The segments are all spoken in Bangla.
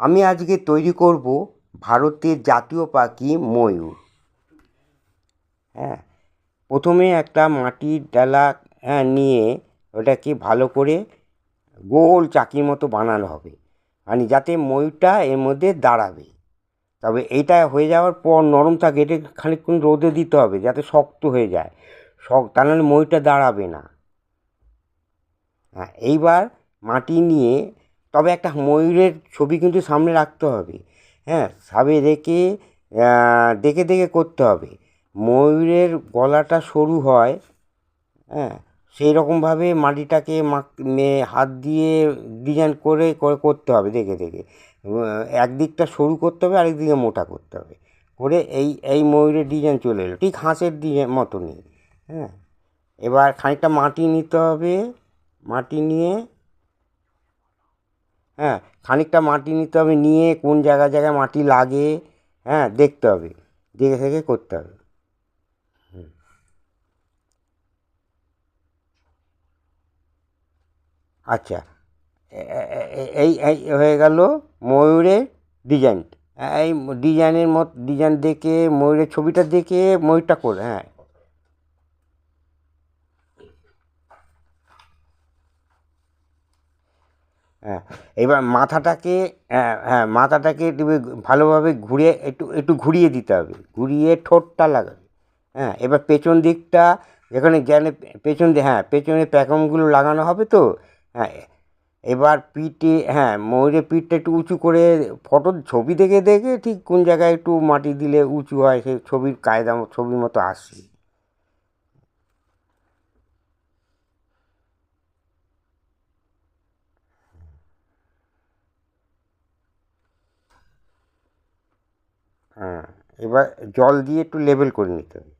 আমি আজকে তৈরি করব ভারতের জাতীয় পাখি ময়ূর। হ্যাঁ প্রথমে একটা মাটির ডালা হ্যাঁ নিয়ে ওটাকে ভালো করে গোল চাকির মতো বানানো হবে। মানে যাতে ময়ূরটা এর মধ্যে দাঁড়াবে। তবে এইটা হয়ে যাওয়ার পর নরম থাকে এটা খানিকক্ষণ রোদে দিতে হবে যাতে শক্ত হয়ে যায়। শক তা নাহলে ময়ূরটা দাঁড়াবে না। হ্যাঁ এইবার মাটি নিয়ে তবে একটা ময়ূরের ছবি কিন্তু সামনে রাখতে হবে। হ্যাঁ সাবে রেখে দেখে দেখে করতে হবে। ময়ূরের গলাটা সরু হয় হ্যাঁ সেই রকমভাবে মাটিটাকে মাখ হাত দিয়ে ডিজাইন করে করে করতে হবে দেখে দেখে একদিকটা সরু করতে হবে আরেক দিকে মোটা করতে হবে। করে এই এই ময়ূরের ডিজাইন চলে এলো। ঠিক হাঁসের ডিজাইন মতনই হ্যাঁ। এবার খানিকটা মাটি নিতে হবে, মাটি নিয়ে হ্যাঁ খানিকটা মাটি নিতে হবে, নিয়ে কোন জায়গায় জায়গায় মাটি লাগে হ্যাঁ দেখতে হবে, দেখে দেখে করতে হবে। হুম। আচ্ছা এই এই হয়ে গেল ময়ূরের ডিজাইন এই ডিজাইনের মত ডিজাইন দেখে, ময়ূরের ছবিটা দেখে ময়ূরটা করে হ্যাঁ। হ্যাঁ এবার মাথাটাকে হ্যাঁ হ্যাঁ মাথাটাকে একটু ভালোভাবে ঘুরিয়ে, একটু একটু ঘুরিয়ে দিতে হবে। ঘুরিয়ে ঠোঁটটা লাগাবে। হ্যাঁ এবার পেছন দিকটা, যেখানে জ্ঞানে পেছন হ্যাঁ পেছনে প্যাকমগুলো লাগানো হবে তো হ্যাঁ এবার পিঠে হ্যাঁ ময়ূরের পিঠটা একটু উঁচু করে ফটোর ছবি দেখে দেখে ঠিক কোন জায়গায় একটু মাটি দিলে উঁচু হয় সেই ছবির কায়দা, ছবির মতো আসে। হ্যাঁ এবার জল দিয়ে একটু লেবেল করে নিতে হবে।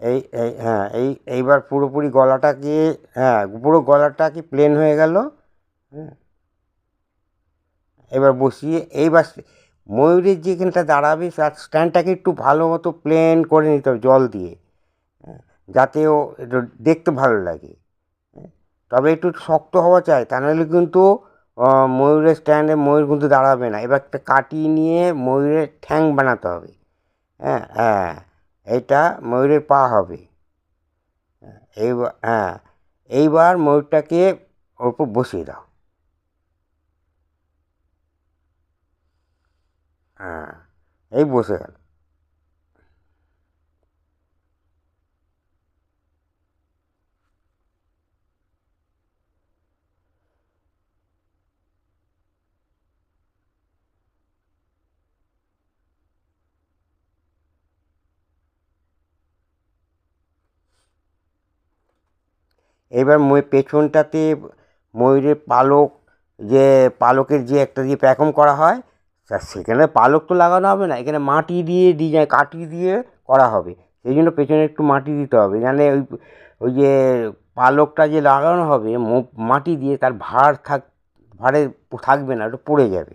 এই এই হ্যাঁ এই, এইবার পুরোপুরি গলাটাকে হ্যাঁ পুরো গলাটা কি প্লেন হয়ে গেল? হ্যাঁ। এবার বসিয়ে, এইবার ময়ূরের যেখানটা দাঁড়াবে, তার স্ট্যান্ডটাকে একটু ভালো মতো প্লেন করে নিতে হবে জল দিয়ে হ্যাঁ যাতে ও দেখতে ভালো লাগে হ্যাঁ। তবে একটু শক্ত হওয়া চাই, তা নাহলে কিন্তু ময়ূরের স্ট্যান্ডে ময়ূর কিন্তু দাঁড়াবে না। এবার একটা কাটিয়ে নিয়ে ময়ূরের ঠ্যাং বানাতে হবে হ্যাঁ হ্যাঁ। এইটা ময়ূরের পা হবে। এইবার হ্যাঁ এইবার ময়ূরটাকে ওর উপর বসিয়ে দাও। হ্যাঁ এই বসে গেল। এবার ময় পেছনটাতে ময়ূরের পালক যে, পালকের যে একটা দিয়ে প্যাকম করা হয়, তা সেখানে পালক তো লাগানো হবে না, এখানে মাটি দিয়ে ডিজাইন কাটি দিয়ে করা হবে। সেই জন্য পেছনে একটু মাটি দিতে হবে নাহলে ওই ওই যে পালকটা যে লাগানো হবে মাটি দিয়ে তার ভার থাক, ভারে থাকবে না, ওটা পড়ে যাবে।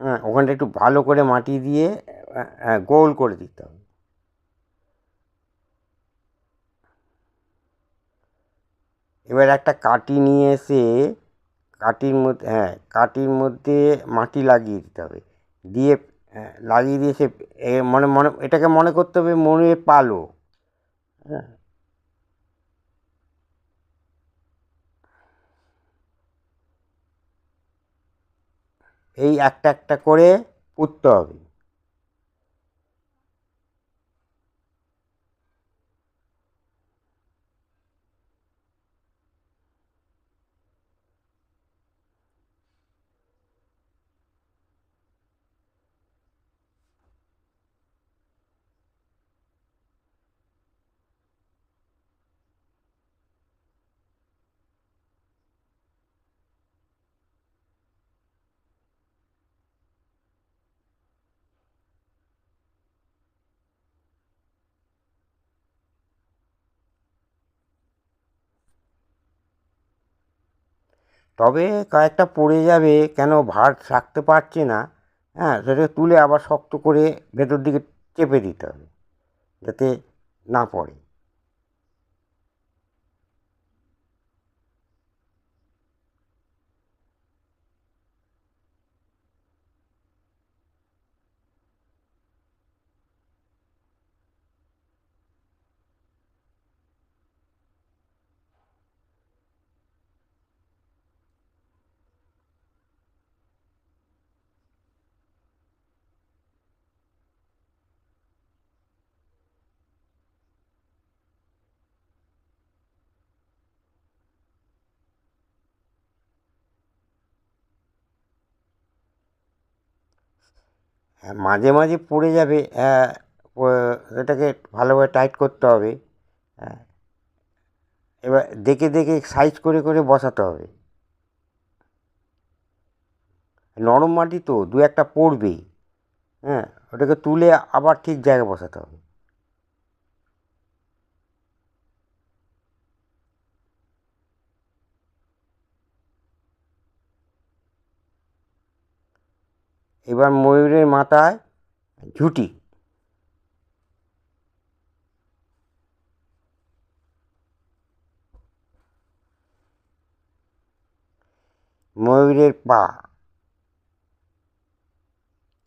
হ্যাঁ ওখানটা একটু ভালো করে মাটি দিয়ে হ্যাঁ গোল করে দিতে হবে। এবার একটা কাঠি নিয়ে এসে কাঠির মধ্যে হ্যাঁ কাঠির মধ্যে মাটি লাগিয়ে দিতে হবে। দিয়ে হ্যাঁ লাগিয়ে দিয়ে সে মনে মনে, এটাকে মনে করতে হবে মনে পালো। হ্যাঁ। এই একটা একটা করে পুঁততে হবে। তবে কয়েকটা পড়ে যাবে, কেন ভার রাখতে পারছে না হ্যাঁ সেটাকে তুলে আবার শক্ত করে ভেতর দিকে চেপে দিতে হবে, যাতে না পড়ে হ্যাঁ মাঝে মাঝে পড়ে যাবে হ্যাঁ, এটাকে ভালোভাবে টাইট করতে হবে হ্যাঁ। এবার দেখে দেখে সাইজ করে করে বসাতে হবে। নরম মাটি তো দু একটা পড়বেই হ্যাঁ ওটাকে তুলে আবার ঠিক জায়গায় বসাতে হবে। এবার ময়ূরের মাথায় ঝুঁটি। ময়ূরের পা।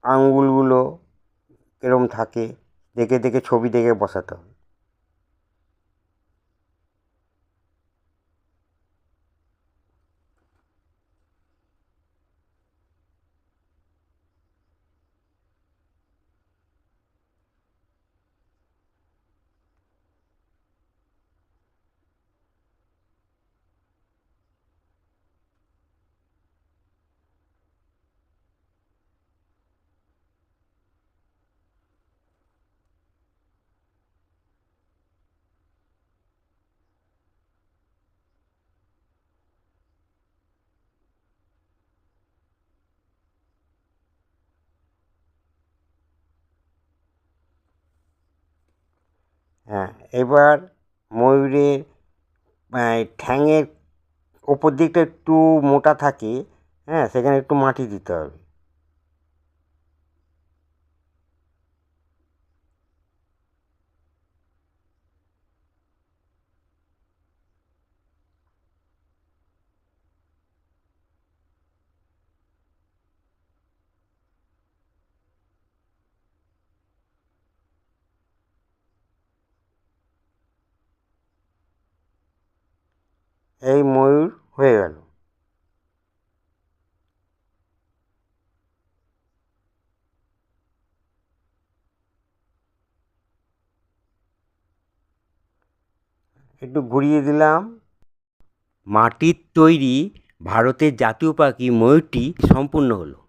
আঙ্গুলগুলো এরম থাকে, দেখে দেখে ছবি দেখে বসাতে হবে। হ্যাঁ এবার ময়ূরের ঠ্যাঙের ওপর দিকটা একটু মোটা থাকে হ্যাঁ সেখানে একটু মাটি দিতে হবে। এই ময়ূর হয়ে গেল। একটু ঘুরিয়ে দিলাম। মাটির তৈরি ভারতের জাতীয় পাখি ময়ূরটি সম্পূর্ণ হলো।